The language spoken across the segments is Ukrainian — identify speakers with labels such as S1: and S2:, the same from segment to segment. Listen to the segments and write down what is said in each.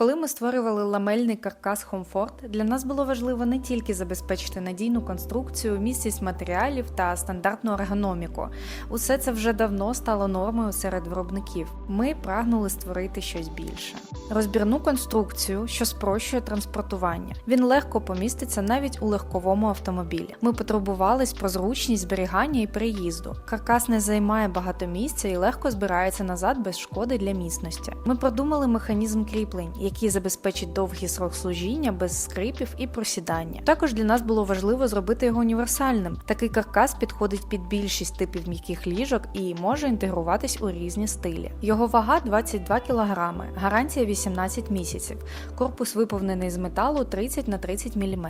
S1: Коли ми створювали ламельний каркас Comfort, для нас було важливо не тільки забезпечити надійну конструкцію, міцність матеріалів та стандартну ергономіку. Усе це вже давно стало нормою серед виробників. Ми прагнули створити щось більше. Розбірну конструкцію, що спрощує транспортування. Він легко поміститься навіть у легковому автомобілі. Ми потурбувались про зручність зберігання і переїзду. Каркас не займає багато місця і легко збирається назад без шкоди для міцності. Ми продумали механізм кріплень, який забезпечить довгий срок служіння без скрипів і просідання. Також для нас було важливо зробити його універсальним. Такий каркас підходить під більшість типів м'яких ліжок і може інтегруватись у різні стилі. Його вага 22 кг, гарантія 18 місяців. Корпус виповнений з металу 30 на 30 мм.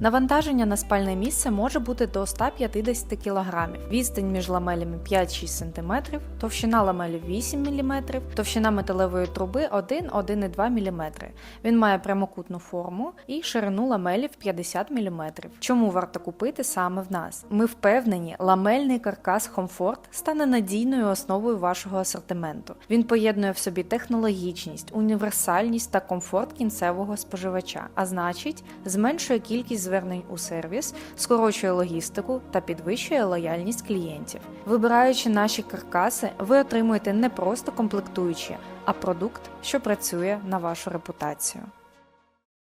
S1: Навантаження на спальне місце може бути до 150 кг. Відстань між ламелями 5-6 см, товщина ламелів 8 мм, товщина металевої труби 1-1,2 мм. Він має прямокутну форму і ширину ламелів 50 мм. Чому варто купити саме в нас? Ми впевнені, ламельний каркас Comfort стане надійною основою вашого асортименту. Він поєднує в собі технологічність, універсальність та комфорт кінцевого споживача, а значить, зменшує кількість звернень у сервіс, скорочує логістику та підвищує лояльність клієнтів. Вибираючи наші каркаси, ви отримуєте не просто комплектуючі, а продукт, що працює на вашу репутацію.